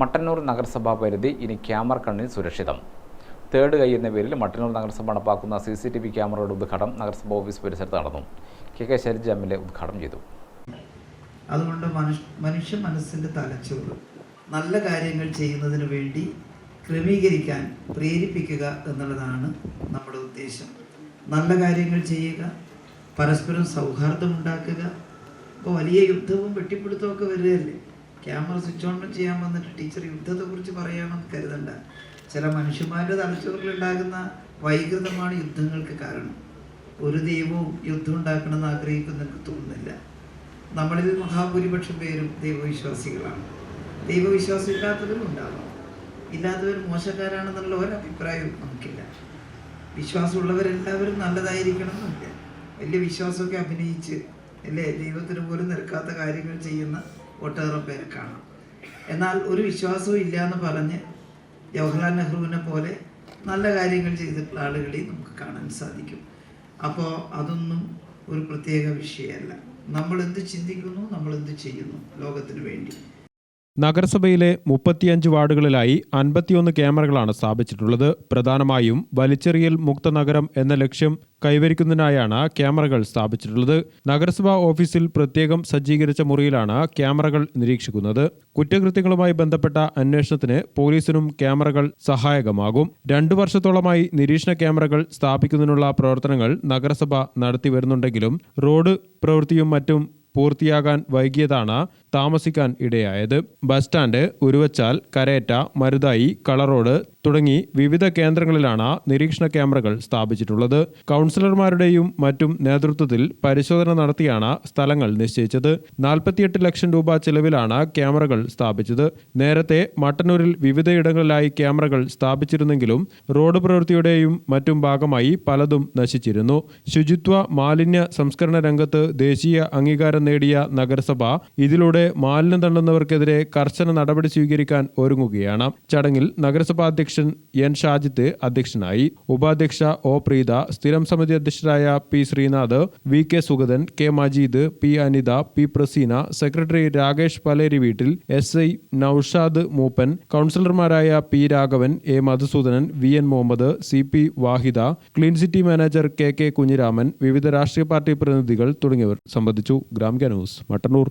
മട്ടന്നൂർ നഗരസഭാ പരിധി ഇനി ക്യാമറ കണ്ണിൽ സുരക്ഷിതം. തേർഡ് കൈ എന്ന പേരിൽ മട്ടന്നൂർ നഗരസഭ നടപ്പാക്കുന്ന സി സി ടി വി ക്യാമറയുടെ ഉദ്ഘാടനം നഗരസഭാ ഓഫീസ് പരിസരത്ത് നടന്നു. K K Shailaja M L A ഉദ്ഘാടനം ചെയ്തു. അതുകൊണ്ട് മനുഷ്യ മനസ്സിന്റെ തലച്ചോറ് നല്ല കാര്യങ്ങൾ ചെയ്യുന്നതിന് വേണ്ടി ക്രമീകരിക്കാൻ പ്രേരിപ്പിക്കുക എന്നുള്ളതാണ് നമ്മുടെ ഉദ്ദേശം. നല്ല കാര്യങ്ങൾ ചെയ്യുക പരസ്പരം സൗഹാർദ്ദമുണ്ടാക്കുക ഇപ്പോൾ വലിയ യുദ്ധവും വെട്ടിപ്പിടുത്തവും ഒക്കെ വരികയല്ലേ? ക്യാമറ സ്വിച്ച് ഓൺ ചെയ്യാൻ വന്നിട്ട് ടീച്ചർ യുദ്ധത്തെക്കുറിച്ച് പറയുകയാണെന്ന് കരുതണ്ട. ചില മനുഷ്യന്മാരുടെ തലച്ചോറിലുണ്ടാകുന്ന വൈകൃതമാണ് യുദ്ധങ്ങൾക്ക് കാരണം. ഒരു ദൈവവും യുദ്ധം ഉണ്ടാക്കണമെന്ന് ആഗ്രഹിക്കുന്നെനിക്ക് തോന്നുന്നില്ല. നമ്മളിൽ മഹാഭൂരിപക്ഷം പേരും ദൈവവിശ്വാസികളാണ്. ദൈവവിശ്വാസം ഇല്ലാത്തവരും ഉണ്ടാവാം ഇല്ലാത്തവർ മോശക്കാരാണെന്നുള്ള ഒരഭിപ്രായവും നമുക്കില്ല. വിശ്വാസമുള്ളവരെല്ലാവരും നല്ലതായിരിക്കണം എന്നില്ല വലിയ വിശ്വാസമൊക്കെ അഭിനയിച്ച് അല്ലേ? ദൈവത്തിന് പോലും നിരക്കാത്ത കാര്യങ്ങൾ ചെയ്യുന്ന ഒട്ടേറെ പേരെ കാണാം. എന്നാൽ ഒരു വിശ്വാസവും ഇല്ല എന്ന് പറഞ്ഞ് ജവഹർലാൽ നെഹ്റുവിനെ പോലെ നല്ല കാര്യങ്ങൾ ചെയ്തിട്ടുള്ള ആളുകളെ നമുക്ക് കാണാൻ സാധിക്കും. അപ്പോൾ അതൊന്നും ഒരു പ്രത്യേക വിഷയമല്ല. നമ്മൾ എന്ത് ചിന്തിക്കുന്നു നമ്മൾ എന്ത് ചെയ്യുന്നു ലോകത്തിന് വേണ്ടി. നഗരസഭയിലെ മുപ്പത്തിയഞ്ച് വാർഡുകളിലായി അൻപത്തിയൊന്ന് ക്യാമറകളാണ് സ്ഥാപിച്ചിട്ടുള്ളത്. പ്രധാനമായും വലിച്ചെറിയൽ മുക്ത നഗരം എന്ന ലക്ഷ്യം കൈവരിക്കുന്നതിനായാണ് ക്യാമറകൾ സ്ഥാപിച്ചിട്ടുള്ളത്. നഗരസഭാ ഓഫീസിൽ പ്രത്യേകം സജ്ജീകരിച്ച മുറിയിലാണ് ക്യാമറകൾ നിരീക്ഷിക്കുന്നത്. കുറ്റകൃത്യങ്ങളുമായി ബന്ധപ്പെട്ട അന്വേഷണത്തിന് പോലീസിനും ക്യാമറകൾ സഹായകമാകും. രണ്ടു വർഷത്തോളമായി നിരീക്ഷണ ക്യാമറകൾ സ്ഥാപിക്കുന്നതിനുള്ള പ്രവർത്തനങ്ങൾ നഗരസഭ നടത്തി വരുന്നുണ്ടെങ്കിലും റോഡ് പ്രവൃത്തിയും മറ്റും പൂർത്തിയാകാൻ വൈകിയതാണ് താമസിക്കാൻ ഇടയായത്. ബസ് സ്റ്റാൻഡ് ഉരുവച്ചാൽ കരേറ്റ മരുതായി കളറോഡ് തുടങ്ങി വിവിധ കേന്ദ്രങ്ങളിലാണ് നിരീക്ഷണ ക്യാമറകൾ സ്ഥാപിച്ചിട്ടുള്ളത്. കൗൺസിലർമാരുടെയും മറ്റും നേതൃത്വത്തിൽ പരിശോധന നടത്തിയാണ് സ്ഥലങ്ങൾ നിശ്ചയിച്ചത്. നാൽപ്പത്തിയെട്ട് ലക്ഷം രൂപ ചെലവിലാണ് ക്യാമറകൾ സ്ഥാപിച്ചത്. നേരത്തെ മട്ടന്നൂരിൽ വിവിധയിടങ്ങളിലായി ക്യാമറകൾ സ്ഥാപിച്ചിരുന്നെങ്കിലും റോഡ് പ്രവൃത്തിയുടെയും മറ്റും ഭാഗമായി പലതും നശിച്ചിരുന്നു. ശുചിത്വ മാലിന്യ സംസ്കരണ രംഗത്ത് ദേശീയ അംഗീകാരം നേടിയ നഗരസഭ ഇതിലൂടെ മാലിന്യം തള്ളുന്നവർക്കെതിരെ കർശന നടപടി സ്വീകരിക്കാൻ ഒരുങ്ങുകയാണ്. ചടങ്ങിൽ നഗരസഭാ അധ്യക്ഷൻ എൻ ഷാജിത്ത് അധ്യക്ഷനായി. ഉപാധ്യക്ഷ ഒ പ്രീത സ്ഥിരം സമിതി അധ്യക്ഷരായ P Sreenath V K Sugathan K Majeed P Anitha P Praseena secretary Rakesh Paleri വീട്ടിൽ എസ് ഐ നൌഷാദ് മൂപ്പൻ കൗൺസിലർമാരായ P Raghavan A Madhusoodanan V N Muhammad C P Vahida clean city manager K K Kunhiraman വിവിധ രാഷ്ട്രീയ party പ്രതിനിധികൾ തുടങ്ങിയവർ സംബന്ധിച്ചു. Gramika news Mattannur